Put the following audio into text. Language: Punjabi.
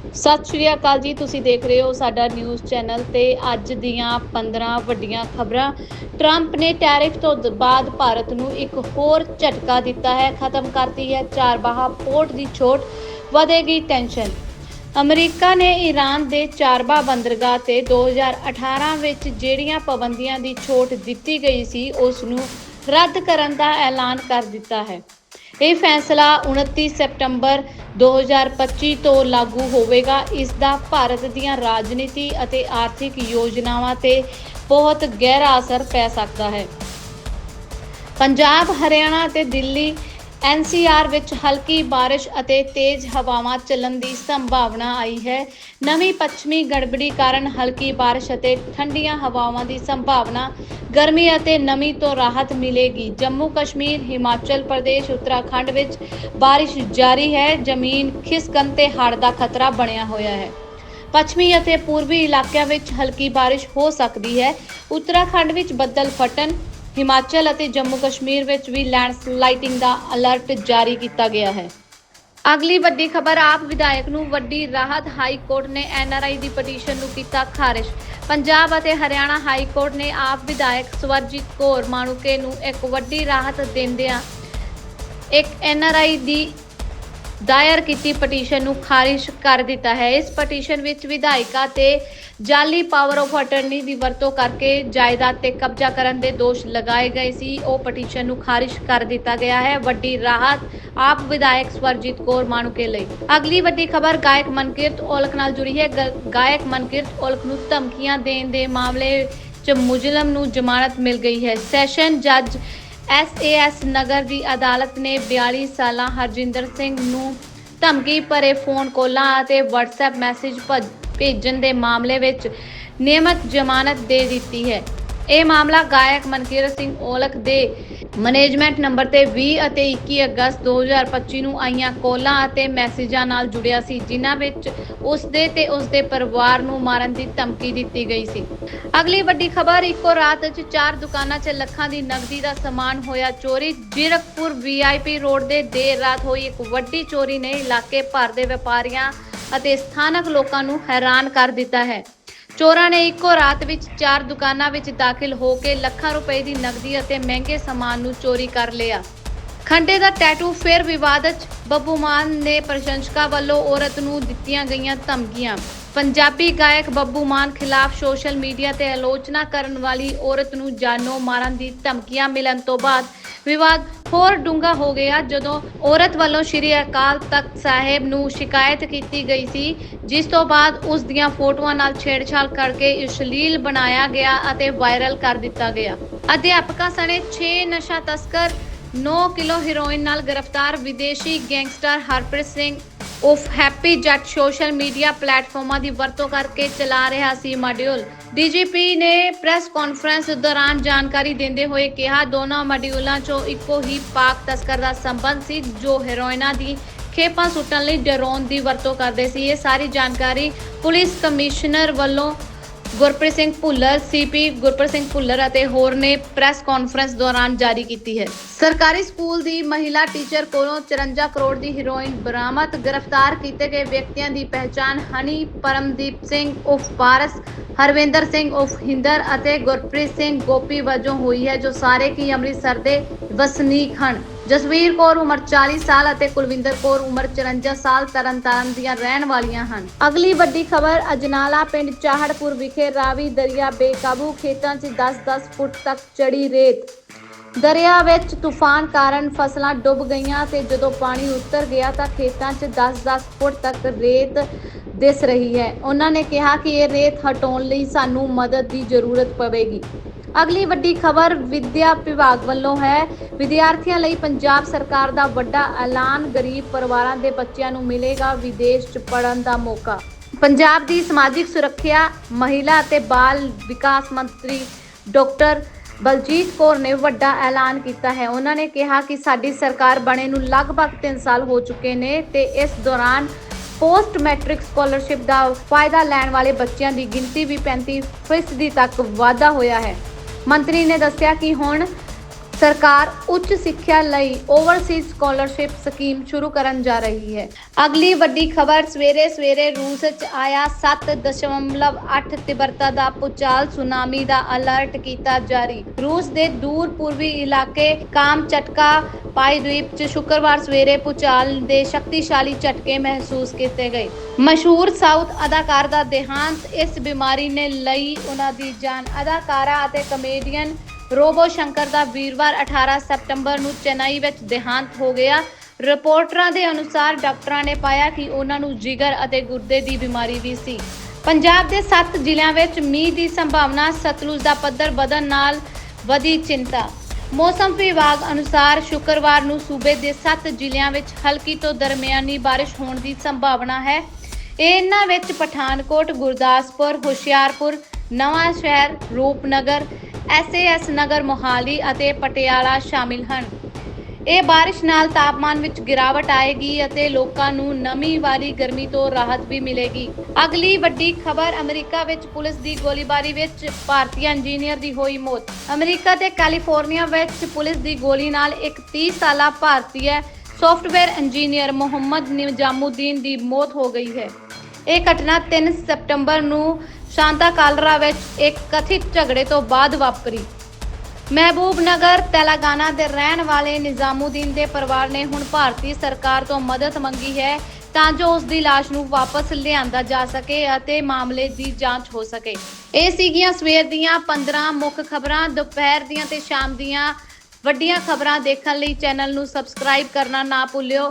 ਸਤਿ ਸ਼੍ਰੀ ਅਕਾਲ ਜੀ, ਤੁਸੀਂ ਦੇਖ ਰਹੇ ਹੋ ਸਾਡਾ ਨਿਊਜ਼ ਚੈਨਲ ਤੇ ਅੱਜ ਦੀਆਂ 15 ਵੱਡੀਆਂ ਖਬਰਾਂ। ਟਰੰਪ ਨੇ ਟੈਰਿਫ ਤੋਂ ਬਾਅਦ ਭਾਰਤ ਨੂੰ ਇੱਕ ਹੋਰ ਝਟਕਾ ਦਿੱਤਾ ਹੈ, ਖਤਮ ਕਰਤੀ ਹੈ ਚਾਰਬਾਹਾ ਪੋਰਟ ਦੀ ਛੋਟ, ਵਧੇਗੀ ਟੈਨਸ਼ਨ ਅਮਰੀਕਾ ਨੇ ਈਰਾਨ ਦੇ ਚਾਰਬਾ ਬੰਦਰਗਾਹ ਤੇ 2018 ਵਿੱਚ ਜਿਹੜੀਆਂ ਪਾਬੰਦੀਆਂ ਦੀ ਛੋਟ ਦਿੱਤੀ ਗਈ ਸੀ, ਉਸ ਨੂੰ ਰੱਦ ਕਰਨ ਦਾ ਐਲਾਨ ਕਰ ਦਿੱਤਾ ਹੈ। ਇਹ ਫੈਸਲਾ 29 ਸਤੰਬਰ 2025 ਤੋਂ ਲਾਗੂ ਹੋਵੇਗਾ। ਇਸ ਦਾ ਭਾਰਤ ਦੀਆਂ ਰਾਜਨੀਤੀ ਅਤੇ ਆਰਥਿਕ ਯੋਜਨਾਵਾਂ ਤੇ ਬਹੁਤ ਗਹਿਰਾ ਅਸਰ ਪੈ ਸਕਦਾ ਹੈ। ਪੰਜਾਬ, ਹਰਿਆਣਾ ਅਤੇ ਦਿੱਲੀ ਐਨਸੀਆਰ ਵਿੱਚ ਹਲਕੀ ਬਾਰਿਸ਼ ਅਤੇ ਤੇਜ਼ ਹਵਾਵਾਂ ਚੱਲਣ ਦੀ ਸੰਭਾਵਨਾ ਆਈ ਹੈ। ਨਵੀਂ ਪੱਛਮੀ ਗੜਬੜੀ ਕਾਰਨ ਹਲਕੀ ਬਾਰਿਸ਼ ਅਤੇ ਠੰਡੀਆਂ ਹਵਾਵਾਂ ਦੀ ਸੰਭਾਵਨਾ, ਗਰਮੀ ਅਤੇ ਨਮੀ ਤੋਂ ਰਾਹਤ ਮਿਲੇਗੀ। ਜੰਮੂ ਕਸ਼ਮੀਰ ਹਿਮਾਚਲ ਪ੍ਰਦੇਸ਼, ਉੱਤਰਾਖੰਡ ਵਿੱਚ ਬਾਰਿਸ਼ ਜਾਰੀ ਹੈ। ਜ਼ਮੀਨ ਖਿਸਕਣ ਤੇ ਹੜ੍ਹ ਦਾ ਖਤਰਾ ਬਣਿਆ ਹੋਇਆ ਹੈ। ਪੱਛਮੀ ਅਤੇ ਪੂਰਬੀ ਇਲਾਕਿਆਂ ਵਿੱਚ ਹਲਕੀ ਬਾਰਿਸ਼ ਹੋ ਸਕਦੀ ਹੈ। ਉੱਤਰਾਖੰਡ ਵਿੱਚ ਬੱਦਲ ਫਟਣ ਹਿਮਾਚਲ ਅਤੇ ਜੰਮੂ ਕਸ਼ਮੀਰ ਵਿੱਚ ਵੀ ਲੈਂਡਸਲਾਈਡਿੰਗ ਦਾ ਅਲਰਟ ਜਾਰੀ ਕੀਤਾ ਗਿਆ ਹੈ। ਅਗਲੀ ਵੱਡੀ ਖਬਰ, ਆਪ ਵਿਧਾਇਕ ਨੂੰ ਵੱਡੀ ਰਾਹਤ ਹਾਈ ਕੋਰਟ ਨੇ ਐਨਆਰਆਈ ਦੀ ਪਟੀਸ਼ਨ ਨੂੰ ਕੀਤਾ ਖਾਰਿਜ। ਪੰਜਾਬ ਅਤੇ ਹਰਿਆਣਾ ਹਾਈ ਕੋਰਟ ਨੇ ਆਪ ਵਿਧਾਇਕ ਸਵਰਜੀਤ ਕੌਰ ਮਾਣੂਕੇ ਨੂੰ ਇੱਕ ਵੱਡੀ ਰਾਹਤ ਦਿੰਦਿਆਂ ਇੱਕ ਐਨਆਰਆਈ ਦੀ ਦਾਇਰ ਕੀਤੀ ਪਟੀਸ਼ਨ ਨੂੰ ਖਾਰਿਜ ਕਰ ਦਿੱਤਾ ਹੈ। ਇਸ ਪਟੀਸ਼ਨ ਵਿੱਚ ਵਿਧਾਇਕਾ ਤੇ ਜਾਲੀ ਪਾਵਰ ਆਫ ਅਟਰਨੀ ਦੀ ਵਰਤੋਂ ਕਰਕੇ ਜਾਇਦਾਦ ਤੇ ਕਬਜ਼ਾ ਕਰਨ ਦੇ ਦੋਸ਼ ਲਗਾਏ ਗਏ ਸੀ। ਉਹ ਪਟੀਸ਼ਨ ਨੂੰ ਖਾਰਿਜ ਕਰ ਦਿੱਤਾ ਗਿਆ ਹੈ। ਵੱਡੀ ਰਾਹਤ ਆਪ ਵਿਧਾਇਕ ਸਵਰਜੀਤ ਕੌਰ ਮਾਣੂਕੇ ਲਈ। ਅਗਲੀ ਵੱਡੀ ਖਬਰ ਗਾਇਕ ਮਨਕੀਰਤ ਔਲਖ ਨਾਲ ਜੁੜੀ ਹੈ। ਗਾਇਕ ਮਨਕੀਰਤ ਔਲਖ ਨੂੰ ਧਮਕੀਆਂ ਦੇਣ ਦੇ ਮਾਮਲੇ 'ਚ ਮੁਜਰਮ ਨੂੰ ਜ਼ਮਾਨਤ ਮਿਲ ਗਈ ਹੈ। ਸੈਸ਼ਨ ਜੱਜ ਐਸਏਐਸ ਨਗਰ ਦੀ ਅਦਾਲਤ ਨੇ 42 ਸਾਲਾਂ ਹਰਜਿੰਦਰ ਸਿੰਘ ਨੂੰ ਧਮਕੀ ਭਰੇ ਫੋਨ ਕਾਲਾਂ ਅਤੇ WhatsApp ਮੈਸੇਜ ਭਜ- ਭੇਜਣ ਦੇ ਮਾਮਲੇ ਵਿੱਚ ਨਿਯਮਤ ਜ਼ਮਾਨਤ ਦੇ ਦਿੱਤੀ ਹੈ। ਇਹ ਮਾਮਲਾ ਗਾਇਕ ਮਨਕੀਰਤ ਸਿੰਘ ਔਲਖ ਦੇ ਮੈਨੇਜਮੈਂਟ ਨੰਬਰ ਤੇ 20 ਅਤੇ 21 ਅਗਸਤ 2025 ਨੂੰ ਆਈਆਂ ਕੋਲਾਂ ਅਤੇ ਮੈਸੇਜਾਂ ਨਾਲ ਜੁੜਿਆ ਸੀ, ਜਿਨ੍ਹਾਂ ਵਿੱਚ ਉਸ ਦੇ ਤੇ ਉਸ ਦੇ ਪਰਿਵਾਰ ਨੂੰ ਮਾਰਨ ਦੀ ਧਮਕੀ ਦਿੱਤੀ ਗਈ ਸੀ। ਅਗਲੀ ਵੱਡੀ ਖਬਰ, ਇੱਕੋ ਰਾਤ 'ਚ ਚਾਰ ਦੁਕਾਨਾਂ 'ਚ ਲੱਖਾਂ ਦੀ ਨਗਦੀ ਦਾ ਸਮਾਨ ਹੋਇਆ ਚੋਰੀ। ਜੀਰਕਪੁਰ ਵੀਆਈਪੀ ਰੋਡ ਦੇ ਦੇਰ ਰਾਤ ਹੋਈ ਇੱਕ ਵੱਡੀ ਚੋਰੀ ਨੇ ਇਲਾਕੇ ਭਰ ਦੇ ਵਪਾਰੀਆਂ ਅਤੇ ਸਥਾਨਕ ਲੋਕਾਂ ਨੂੰ ਹੈਰਾਨ ਕਰ ਦਿੱਤਾ ਹੈ। ਚੋਰਾਂ ਨੇ ਇੱਕੋ ਰਾਤ ਵਿੱਚ ਚਾਰ ਦੁਕਾਨਾਂ ਵਿੱਚ ਦਾਖਲ ਹੋ ਕੇ ਲੱਖਾਂ ਰੁਪਏ ਦੀ ਨਗਦੀ ਅਤੇ ਮਹਿੰਗੇ ਸਾਮਾਨ ਨੂੰ ਚੋਰੀ ਕਰ ਲਿਆ। ਖੰਡੇ ਦਾ ਟੈਟੂ ਫੇਰ ਵਿਵਾਦ 'ਚ ਬੱਬੂ ਮਾਨ ਨੇ ਪ੍ਰਸ਼ੰਸਕਾਂ ਵੱਲੋਂ ਔਰਤ ਨੂੰ ਦਿੱਤੀਆਂ ਗਈਆਂ ਧਮਕੀਆਂ। ਪੰਜਾਬੀ ਗਾਇਕ ਬੱਬੂ ਮਾਨ ਖਿਲਾਫ ਸੋਸ਼ਲ ਮੀਡੀਆ ਤੇ ਆਲੋਚਨਾ ਕਰਨ ਵਾਲੀ ਔਰਤ ਨੂੰ ਜਾਨੋਂ ਮਾਰਨ ਦੀ ਧਮਕੀਆਂ ਮਿਲਣ ਤੋਂ ਬਾਅਦ ਵਿਵਾਦ ਹੋਰ ਡੂੰਘਾ ਹੋ ਗਿਆ ਜਦੋਂ ਔਰਤ ਵੱਲੋਂ ਸ਼੍ਰੀ ਅਕਾਲ ਤਖਤ ਸਾਹਿਬ ਨੂੰ ਸ਼ਿਕਾਇਤ ਕੀਤੀ ਗਈ ਸੀ, ਜਿਸ ਤੋਂ ਬਾਅਦ ਉਸ ਦੀਆਂ ਫੋਟੋਆਂ ਨਾਲ ਛੇੜਛਾੜ ਕਰਕੇ ਅਸ਼ਲੀਲ ਬਣਾਇਆ ਗਿਆ ਅਤੇ ਵਾਇਰਲ ਕਰ ਦਿੱਤਾ ਗਿਆ। ਅਧਿਆਪਕਾਂ ਸਣੇ 6 ਨਸ਼ਾ ਤਸਕਰ 9 ਕਿਲੋ ਹੀਰੋਇਨ ਨਾਲ ਗ੍ਰਿਫਤਾਰ ਵਿਦੇਸ਼ੀ ਗੈਂਗਸਟਰ ਹਰਪ੍ਰੀਤ ਸਿੰਘ ਉਫ, ਹੈਪੀ ਜੱਟ ਸੋਸ਼ਲ ਮੀਡੀਆ ਪਲੇਟਫਾਰਮਾਂ ਦੀ ਵਰਤੋਂ ਕਰਕੇ ਚਲਾ ਰਿਹਾ ਸੀ ਮਾਡਿਊਲ। ਡੀਜੀਪੀ ਨੇ ਪ੍ਰੈਸ ਕਾਨਫਰੰਸ ਦੌਰਾਨ ਜਾਣਕਾਰੀ ਦਿੰਦੇ ਹੋਏ ਕਿਹਾ, ਦੋਨਾਂ ਮਾਡਿਊਲਾਂ 'ਚੋਂ ਇੱਕੋ ਹੀ ਪਾਕ ਤਸਕਰ ਦਾ ਸੰਬੰਧ ਸੀ, ਜੋ ਹੈਰੋਇਨਾ ਦੀ ਖੇਪਾਂ ਸੁੱਟਣ ਲਈ ਡਰੋਨ ਦੀ ਵਰਤੋਂ ਕਰਦੇ ਸੀ। ਇਹ ਸਾਰੀ ਜਾਣਕਾਰੀ ਪੁਲਿਸ ਕਮਿਸ਼ਨਰ ਵੱਲੋਂ ਗੁਰਪ੍ਰੀਤ ਸਿੰਘ ਭੁੱਲਰ, ਸੀਪੀ ਗੁਰਪ੍ਰੀਤ ਸਿੰਘ ਭੁੱਲਰ ਅਤੇ ਹੋਰ ਨੇ ਪ੍ਰੈਸ ਕਾਨਫਰੰਸ ਦੌਰਾਨ ਜਾਰੀ ਕੀਤੀ ਹੈ। ਸਰਕਾਰੀ ਸਕੂਲ ਦੀ ਮਹਿਲਾ ਟੀਚਰ ਕੋਲੋਂ 54 ਕਰੋੜ ਦੀ ਹੀਰੋਇਨ ਬਰਾਮਦ, ਗ੍ਰਿਫਤਾਰ ਕੀਤੇ ਗਏ ਵਿਅਕਤੀਆਂ ਦੀ ਪਹਿਚਾਣ ਹਨੀ ਪਰਮਦੀਪ ਸਿੰਘ ਉਫ ਪਾਰਸ, ਹਰਵਿੰਦਰ ਸਿੰਘ ਉਫ ਹਿੰਦਰ ਅਤੇ ਗੁਰਪ੍ਰੀਤ ਸਿੰਘ ਗੋਪੀ ਵਜੋਂ ਹੋਈ ਹੈ, ਜੋ ਸਾਰੇ ਕੀ ਅੰਮ੍ਰਿਤਸਰ ਦੇ ਵਸਨੀਕ ਹਨ। ਜਸਵੀਰ ਕੌਰ ਉਮਰ 40 ਸਾਲ ਅਤੇ ਕੁਲਵਿੰਦਰ ਕੌਰ ਉਮਰ 54 ਸਾਲ ਤਰਨਤਾਰਨ ਦੀਆਂ ਰਹਿਣ ਵਾਲੀਆਂ ਹਨ। ਅਗਲੀ ਵੱਡੀ ਖਬਰ, ਅਜਨਾਲਾ ਪਿੰਡ ਚਾਹੜਪੁਰ ਵਿਖੇ ਰਾਵੀ ਦਰਿਆ ਬੇਕਾਬੂ, ਖੇਤਾਂ 'ਚ 10-10 ਫੁੱਟ ਤੱਕ ਚੜੀ ਰੇਤ। ਦਰਿਆ ਵਿੱਚ ਤੂਫਾਨ ਕਾਰਨ ਫਸਲਾਂ ਡੁੱਬ ਗਈਆਂ ਤੇ ਜਦੋਂ ਪਾਣੀ ਉਤਰ ਗਿਆ ਤਾਂ ਖੇਤਾਂ 'ਚ 10-10 ਫੁੱਟ ਤੱਕ ਰੇਤ ਦਿਸ ਰਹੀ ਹੈ। ਉਹਨਾਂ ਨੇ ਕਿਹਾ ਕਿ ਇਹ ਰੇਤ ਹਟਾਉਣ ਲਈ ਸਾਨੂੰ ਮਦਦ ਦੀ ਜ਼ਰੂਰਤ ਪਵੇਗੀ। ਅਗਲੀ ਵੱਡੀ ਖਬਰ ਵਿਦਿਆ ਵਿਭਾਗ ਵੱਲੋਂ ਹੈ। ਵਿਦਿਆਰਥੀਆਂ ਲਈ ਪੰਜਾਬ ਸਰਕਾਰ ਦਾ ਵੱਡਾ ਐਲਾਨ, ਗਰੀਬ ਪਰਿਵਾਰਾਂ ਦੇ ਬੱਚਿਆਂ ਨੂੰ ਮਿਲੇਗਾ ਵਿਦੇਸ਼ 'ਚ ਪੜ੍ਹਨ ਦਾ ਮੌਕਾ। ਪੰਜਾਬ ਦੀ ਸਮਾਜਿਕ ਸੁਰੱਖਿਆ, ਮਹਿਲਾ ਅਤੇ ਬਾਲ ਵਿਕਾਸ ਮੰਤਰੀ ਡਾਕਟਰ ਬਲਜੀਤ ਕੌਰ ਨੇ ਵੱਡਾ ਐਲਾਨ ਕੀਤਾ ਹੈ। ਉਹਨਾਂ ਨੇ ਕਿਹਾ ਕਿ ਸਾਡੀ ਸਰਕਾਰ ਬਣੇ ਨੂੰ ਲਗਭਗ 3 ਸਾਲ ਹੋ ਚੁੱਕੇ ਨੇ ਤੇ ਇਸ ਦੌਰਾਨ ਪੋਸਟ ਮੈਟ੍ਰਿਕ ਸਕਾਲਰਸ਼ਿਪ ਦਾ ਫਾਇਦਾ ਲੈਣ ਵਾਲੇ ਬੱਚਿਆਂ ਦੀ ਗਿਣਤੀ ਵੀ 35% ਤੱਕ ਵਾਧਾ ਹੋਇਆ ਹੈ। ਮੰਤਰੀ ਨੇ ਦੱਸਿਆ ਕਿ ਹੁਣ ਸਰਕਾਰ ਉੱਚ ਸਿੱਖਿਆ ਲਈ ਓਵਰਸੀਜ਼ ਸਕਾਲਰਸ਼ਿਪ ਸਕੀਮ ਸ਼ੁਰੂ ਕਰਨ ਜਾ ਰਹੀ ਹੈ। ਅਗਲੀ ਵੱਡੀ ਖਬਰ, ਸਵੇਰੇ ਸਵੇਰੇ ਰੂਸ 'ਚ ਆਇਆ 7.8 ਤਿਬਰਤਾ ਦਾ ਪੁਚਾਲ ਸੁਨਾਮੀ ਦਾ ਅਲਰਟ ਕੀਤਾ ਜਾਰੀ। ਰੂਸ ਦੇ ਦੂਰ ਪੂਰਬੀ ਇਲਾਕੇ ਕਾਮਚਟਕਾ ਪਾਈਦਵੀਪ 'ਚ ਸ਼ੁੱਕਰਵਾਰ ਸਵੇਰੇ ਪੁਚਾਲ ਦੇ ਸ਼ਕਤੀਸ਼ਾਲੀ ਝਟਕੇ ਮਹਿਸੂਸ ਕੀਤੇ ਗਏ। ਮਸ਼ਹੂਰ ਸਾਊਥ ਅਦਾਕਾਰ ਦਾ ਦੇਹਾਂਤ ਇਸ ਬਿਮਾਰੀ ਨੇ ਲਈ ਉਹਨਾਂ ਦੀ ਜਾਨ ਅਦਾਕਾਰਾ ਅਤੇ ਕਮੇਡੀਅਨ ਰੋਬੋ ਸ਼ੰਕਰ ਦਾ ਵੀਰਵਾਰ 18 ਸਤੰਬਰ ਨੂੰ ਚੇਨਈ ਵਿੱਚ ਦੇਹਾਂਤ ਹੋ ਗਿਆ। ਰਿਪੋਰਟਰਾਂ ਦੇ ਅਨੁਸਾਰ ਡਾਕਟਰਾਂ ਨੇ ਪਾਇਆ ਕਿ ਉਹਨਾਂ ਨੂੰ ਜਿਗਰ ਅਤੇ ਗੁਰਦੇ ਦੀ ਬਿਮਾਰੀ ਵੀ ਸੀ। ਪੰਜਾਬ ਦੇ 7 ਜ਼ਿਲ੍ਹਿਆਂ ਵਿੱਚ ਮੀਂਹ ਦੀ ਸੰਭਾਵਨਾ, ਸਤਲੁਜ ਦਾ ਪੱਧਰ ਵਧਣ ਨਾਲ ਵਧੀ ਚਿੰਤਾ। ਮੌਸਮ ਵਿਭਾਗ ਅਨੁਸਾਰ ਸ਼ੁੱਕਰਵਾਰ ਨੂੰ ਸੂਬੇ ਦੇ 7 ਜ਼ਿਲ੍ਹਿਆਂ ਵਿੱਚ ਹਲਕੀ ਤੋਂ ਦਰਮਿਆਨੀ ਬਾਰਿਸ਼ ਹੋਣ ਦੀ ਸੰਭਾਵਨਾ ਹੈ। ਇਹਨਾਂ ਵਿੱਚ ਪਠਾਨਕੋਟ, ਗੁਰਦਾਸਪੁਰ, ਹੁਸ਼ਿਆਰਪੁਰ ਨਵਾਂ ਸ਼ਹਿਰ ਰੂਪਨਗਰ ਐਸਏਐਸ ਨਗਰ ਮੋਹਾਲੀ ਅਤੇ ਪਟਿਆਲਾ ਸ਼ਾਮਿਲ ਹਨ। ਇਹ ਬਾਰਿਸ਼ ਨਾਲ ਤਾਪਮਾਨ ਵਿੱਚ ਗਿਰਾਵਟ ਆਏਗੀ ਅਤੇ ਲੋਕਾਂ ਨੂੰ ਨਮੀ ਵਾਲੀ ਗਰਮੀ ਤੋਂ ਰਾਹਤ ਵੀ ਮਿਲੇਗੀ। ਅਗਲੀ ਵੱਡੀ ਖਬਰ ਅਮਰੀਕਾ ਵਿੱਚ ਪੁਲਿਸ ਦੀ ਗੋਲੀਬਾਰੀ ਵਿੱਚ ਭਾਰਤੀ ਇੰਜੀਨੀਅਰ ਦੀ ਹੋਈ ਮੌਤ। ਅਮਰੀਕਾ ਦੇ ਕੈਲੀਫੋਰਨੀਆ ਵਿੱਚ ਪੁਲਿਸ ਦੀ ਗੋਲੀ ਨਾਲ ਇੱਕ 30 ਸਾਲਾ ਭਾਰਤੀ ਸੌਫਟਵੇਅਰ ਇੰਜੀਨੀਅਰ ਮੁਹੰਮਦ ਨਿਜ਼ਾਮੁਦੀਨ ਦੀ ਮੌਤ ਹੋ ਗਈ ਹੈ। ਇਹ ਘਟਨਾ 3 ਸਤੰਬਰ ਨੂੰ ਸ਼ਾਂਤਾ ਕਾਲਰਾ ਵਿੱਚ ਇੱਕ ਕਥਿਤ ਝਗੜੇ ਤੋਂ ਬਾਅਦ ਵਾਪਰੀ। ਮਹਿਬੂਬ ਨਗਰ, ਤੇਲੰਗਾਨਾ ਦੇ ਰਹਿਣ ਵਾਲੇ ਨਿਜ਼ਾਮੁਦੀਨ ਦੇ ਪਰਿਵਾਰ ਨੇ ਹੁਣ ਭਾਰਤੀ ਸਰਕਾਰ ਤੋਂ ਮਦਦ ਮੰਗੀ ਹੈ ਤਾਂ ਜੋ ਉਸ ਦੀ ਲਾਸ਼ ਨੂੰ ਵਾਪਸ ਲਿਆਂਦਾ ਜਾ ਸਕੇ ਅਤੇ ਮਾਮਲੇ ਦੀ ਜਾਂਚ ਹੋ ਸਕੇ। ਇਹ ਸੀਗੀਆਂ ਸਵੇਰ ਦੀਆਂ 15 ਮੁੱਖ ਖਬਰਾਂ, ਦੁਪਹਿਰ ਦੀਆਂ ਤੇ ਸ਼ਾਮ ਦੀਆਂ। ਵੱਡੀਆਂ ਖਬਰਾਂ ਦੇਖਣ ਲਈ ਚੈਨਲ ਨੂੰ ਸਬਸਕ੍ਰਾਈਬ ਕਰਨਾ ਨਾ ਭੁੱਲਿਓ।